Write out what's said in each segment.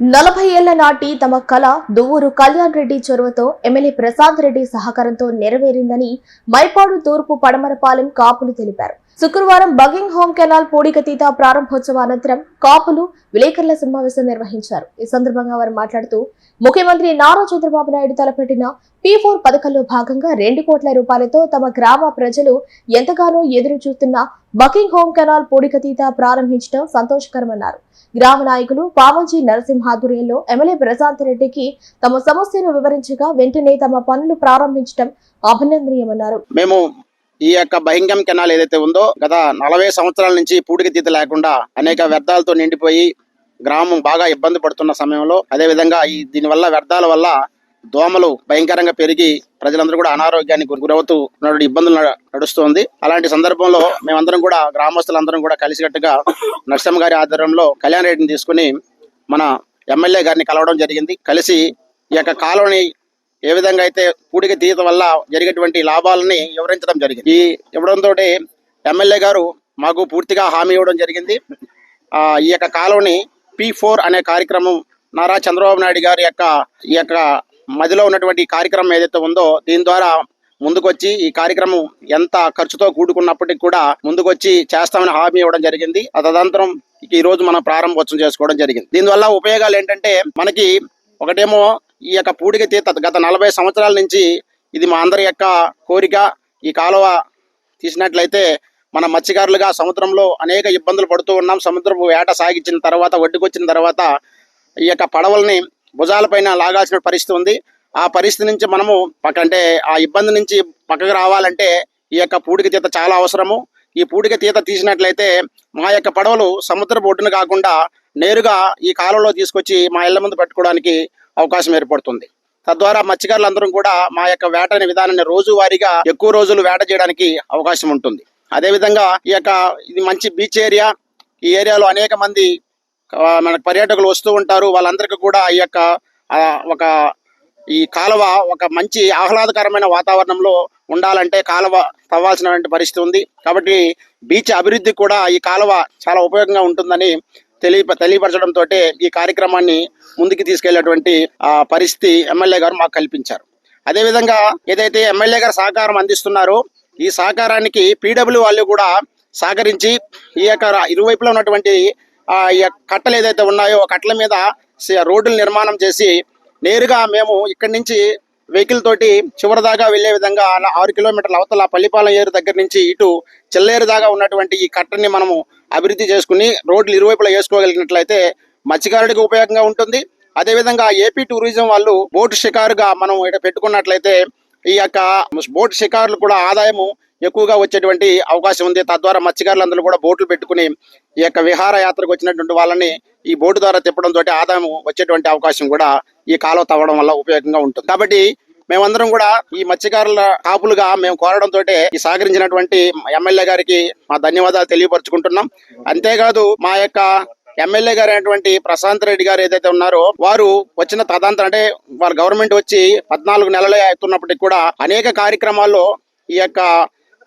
నలభై ఏళ్ళ నాటి తమ కళ దువ్వూరు కళ్యాణ్ రెడ్డి చొరవతో ఎమ్మెల్యే ప్రశాంత్ రెడ్డి సహకారంతో నెరవేరిందని మైపాడు తూర్పు పడమరపాలెం కాపులు తెలిపారు. శుక్రవారం బగింగ్ హోమ్ కెనాల్ పూడికతీత ప్రారంభోత్సవ అనంతరం కాపులు విలేకరుల సమావేశం నిర్వహించారు. ఈ సందర్భంగా వారు మాట్లాడుతూ ముఖ్యమంత్రి నారా చంద్రబాబు నాయుడు తలపెట్టిన పీ ఫోర్ పథకంలో భాగంగా రెండు కోట్ల రూపాయలతో తమ గ్రామ ప్రజలు ఎంతగానో ఎదురు చూస్తున్న బకింగ్ హోమ్ కెనాల్ పూడికతీత ప్రారంభించడం సంతోషకరమన్నారు. గ్రామ నాయకులు పావంజీ నరసింహ ఆధ్వర్యంలో ఎమ్మెల్యే ప్రశాంత్ రెడ్డికి తమ సమస్యను వివరించగా వెంటనే తమ పనులు ప్రారంభించడం అభినందనీయమన్నారు. మేము ఈ యొక్క బహింగం కెనాల్ ఏదైతే ఉందో గత నలభై సంవత్సరాల నుంచి పూడికి తీత లేకుండా అనేక వ్యర్థాలతో నిండిపోయి గ్రామం బాగా ఇబ్బంది పడుతున్న సమయంలో అదే విధంగా ఈ దీనివల్ల వ్యర్థాల వల్ల దోమలు భయంకరంగా పెరిగి ప్రజలందరూ కూడా అనారోగ్యానికి గురి- గురవుతూ ఇబ్బందులు నడుస్తోంది. అలాంటి సందర్భంలో మేమందరం కూడా గ్రామస్తులందరం కూడా కలిసికట్టుగా నరసింహ గారి ఆధ్వర్యంలో కళ్యాణ్ రెడ్డిని తీసుకుని మన ఎమ్మెల్యే గారిని కలవడం జరిగింది. కలిసి ఈ యొక్క కాలనీ ఏ విధంగా అయితే పూడిక తీయత వల్ల జరిగేటువంటి లాభాలని వివరించడం జరిగింది. ఈ ఇవ్వడంతో ఎమ్మెల్యే గారు మాకు పూర్తిగా హామీ ఇవ్వడం జరిగింది. ఈ యొక్క కాలువని పి ఫోర్ అనే కార్యక్రమం నారా చంద్రబాబు నాయుడు గారి యొక్క ఈ యొక్క మదిలో ఉన్నటువంటి కార్యక్రమం ఏదైతే ఉందో దీని ద్వారా ముందుకొచ్చి ఈ కార్యక్రమం ఎంత ఖర్చుతో కూడుకున్నప్పటికీ కూడా ముందుకొచ్చి చేస్తామని హామీ ఇవ్వడం జరిగింది. తదనంతరం ఈ రోజు మనం ప్రారంభోత్సవం చేసుకోవడం జరిగింది. దీనివల్ల ఉపయోగాలు ఏంటంటే మనకి ఒకటేమో ఈ యొక్క పూడిక తీత గత నలభై సంవత్సరాల నుంచి ఇది మా అందరి యొక్క కోరిక. ఈ కాలువ తీసినట్లయితే మన మత్స్యకారులుగా సముద్రంలో అనేక ఇబ్బందులు పడుతూ ఉన్నాం. సముద్రపు వేట సాగించిన తర్వాత ఒడ్డుకొచ్చిన తర్వాత ఈ యొక్క పడవల్ని భుజాలపైన లాగాల్సిన పరిస్థితి ఉంది. ఆ పరిస్థితి నుంచి మనము పక్క అంటే ఆ ఇబ్బంది నుంచి పక్కకు రావాలంటే ఈ యొక్క పూడిక తీత చాలా అవసరము. ఈ పూడిక తీత తీసినట్లయితే మా యొక్క పడవలు సముద్రపు ఒడ్డున కాకుండా నేరుగా ఈ కాలంలో తీసుకొచ్చి మా ఇళ్ళ ముందు పెట్టుకోవడానికి అవకాశం ఏర్పడుతుంది. తద్వారా మత్స్యకారులందరం కూడా మా యొక్క వేటని విధానాన్ని రోజువారీగా ఎక్కువ రోజులు వేట చేయడానికి అవకాశం ఉంటుంది. అదేవిధంగా ఈ యొక్క ఇది మంచి బీచ్ ఏరియా ఈ ఏరియాలో అనేక మంది మన మనకు పర్యాటకులు వస్తూ ఉంటారు. వాళ్ళందరికీ కూడా ఈ యొక్క ఒక ఈ కాలువ ఒక మంచి ఆహ్లాదకరమైన వాతావరణంలో ఉండాలంటే కాలువ తవ్వాల్సినటువంటి పరిస్థితి ఉంది. కాబట్టి బీచ్ అభివృద్ధి కూడా ఈ కాలువ చాలా ఉపయోగంగా ఉంటుందని తెలియ తెలియపరచడంతో ఈ కార్యక్రమాన్ని ముందుకు తీసుకెళ్ళేటువంటి ఆ, పరిస్థితి ఎమ్మెల్యే గారు మాకు కల్పించారు. అదేవిధంగా ఏదైతే ఎమ్మెల్యే గారు సహకారం అందిస్తున్నారో ఈ సహకారానికి పీడబ్ల్యూ వాళ్ళు కూడా సహకరించి ఈ యొక్క ఇరువైపులో ఉన్నటువంటి ఈ కట్టలు ఏదైతే ఉన్నాయో ఆ కట్టల మీద స- రోడ్డులు నిర్మాణం చేసి నేరుగా మేము ఇక్కడి నుంచి వెహికల్ తోటి చివరి దాకా వెళ్ళే విధంగా అలా ఆరు కిలోమీటర్ల అవతల పల్లిపాలెం ఏరు దగ్గర నుంచి ఇటు చెల్లేరు దాకా ఉన్నటువంటి ఈ కట్టని మనము అభివృద్ధి చేసుకుని రోడ్లు ఇరువైపులా వేసుకోగలిగినట్లయితే మత్స్యకారుడికి ఉపయోగంగా ఉంటుంది. అదేవిధంగా ఏపీ టూరిజం వాళ్ళు బోటు షికారుగా మనం ఇక్కడ పెట్టుకున్నట్లయితే ఈ యొక్క బోట్ షికారులు కూడా ఆదాయము ఎక్కువగా వచ్చేటువంటి అవకాశం ఉంది. తద్వారా మత్స్యకారులందరూ కూడా బోట్లు పెట్టుకుని ఈ యొక్క విహార యాత్రకు వచ్చినటువంటి వాళ్ళని ఈ బోటు ద్వారా తిప్పడం తోటి ఆదాయం వచ్చేటువంటి అవకాశం కూడా ఈ కాలువ తవ్వడం వల్ల ఉపయోగంగా ఉంటుంది. కాబట్టి మేమందరం కూడా ఈ మత్స్యకారుల కాపులుగా మేము కోరడం తోటే ఈ సహకరించినటువంటి ఎమ్మెల్యే గారికి మా ధన్యవాదాలు తెలియపరుచుకుంటున్నాం. అంతేకాదు మా యొక్క ఎమ్మెల్యే గారు అయినటువంటి ప్రశాంత్ రెడ్డి గారు ఏదైతే ఉన్నారో వారు వచ్చిన తదంతరం అంటే వారు గవర్నమెంట్ వచ్చి పద్నాలుగు నెలలే అవుతున్నప్పటికీ కూడా అనేక కార్యక్రమాల్లో ఈ యొక్క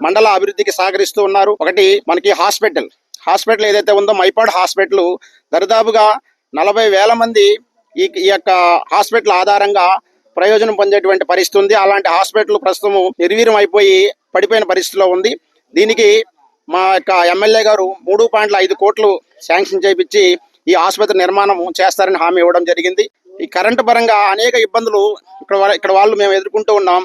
మండల అభివృద్ధికి సహకరిస్తూ ఉన్నారు. ఒకటి మనకి హాస్పిటల్. హాస్పిటల్ ఏదైతే ఉందో మైపాడ్ హాస్పిటల్ దరిదాపుగా నలభై వేల మంది ఈ ఈ యొక్క హాస్పిటల్ ఆధారంగా ప్రయోజనం పొందేటువంటి పరిస్థితి ఉంది. అలాంటి హాస్పిటల్ ప్రస్తుతం నిర్వీర్యం అయిపోయి పడిపోయిన పరిస్థితిలో ఉంది. దీనికి మా యొక్క ఎమ్మెల్యే గారు మూడు పాయింట్ల ఐదు కోట్లు శాంక్షన్ చేపించి ఈ ఆసుపత్రి నిర్మాణం చేస్తారని హామీ ఇవ్వడం జరిగింది. ఈ కరెంటు పరంగా అనేక ఇబ్బందులు ఇక్కడ ఇక్కడ వాళ్ళు మేము ఎదుర్కొంటూ ఉన్నాం.